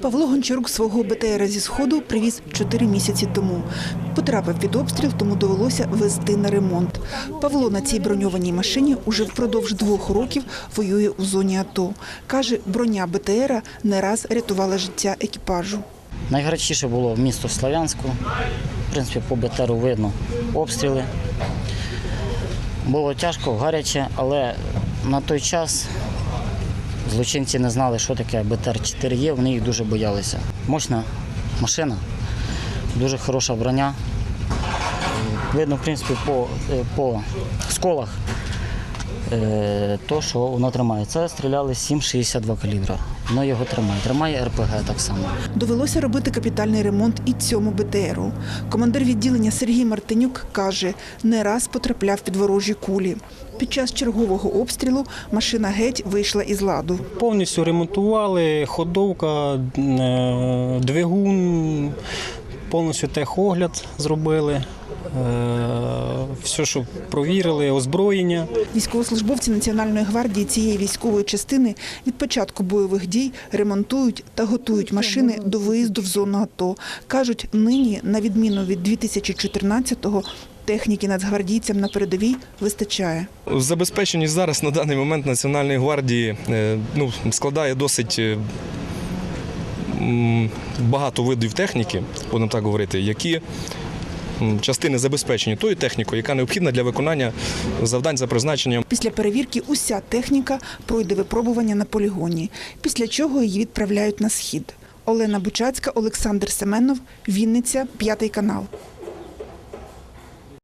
Павло Гончарук свого БТРа зі сходу привіз чотири місяці тому. Потрапив під обстріл, тому довелося везти на ремонт. Павло на цій броньованій машині уже впродовж двох років воює у зоні АТО. Каже, броня БТРа не раз рятувала життя екіпажу. Найгарячіше було місто Слов'янську. В принципі, по БТРу видно обстріли. Було тяжко, гаряче, але на той час злочинці не знали, що таке БТР-4 є, вони їх дуже боялися. Мощна машина, дуже хороша броня. Видно, в принципі, по, е, по сколах, то, що воно тримає. Це стріляли 7,62 калібра. Воно його тримає. Тримає РПГ так само. Довелося робити капітальний ремонт і цьому БТРу. Командир відділення Сергій Мартинюк каже, не раз потрапляв під ворожі кулі. Під час чергового обстрілу машина геть вийшла із ладу. Повністю ремонтували, ходовка, е, двигун, повністю техогляд зробили. Все, що провірили, озброєння. Військовослужбовці Національної гвардії цієї військової частини від початку бойових дій ремонтують та готують машини до виїзду в зону АТО. Кажуть, нині, на відміну від 2014-го, техніки нацгвардійцям на передовій вистачає. Забезпеченість зараз на даний момент Національної гвардії е, ну, складає досить е, багато видів техніки, будемо так говорити, які частини забезпечені тою технікою, яка необхідна для виконання завдань за призначенням. Після перевірки уся техніка пройде випробування на полігоні, після чого її відправляють на схід. Олена Бучацька, Олександр Семенов, Вінниця, п'ятий канал.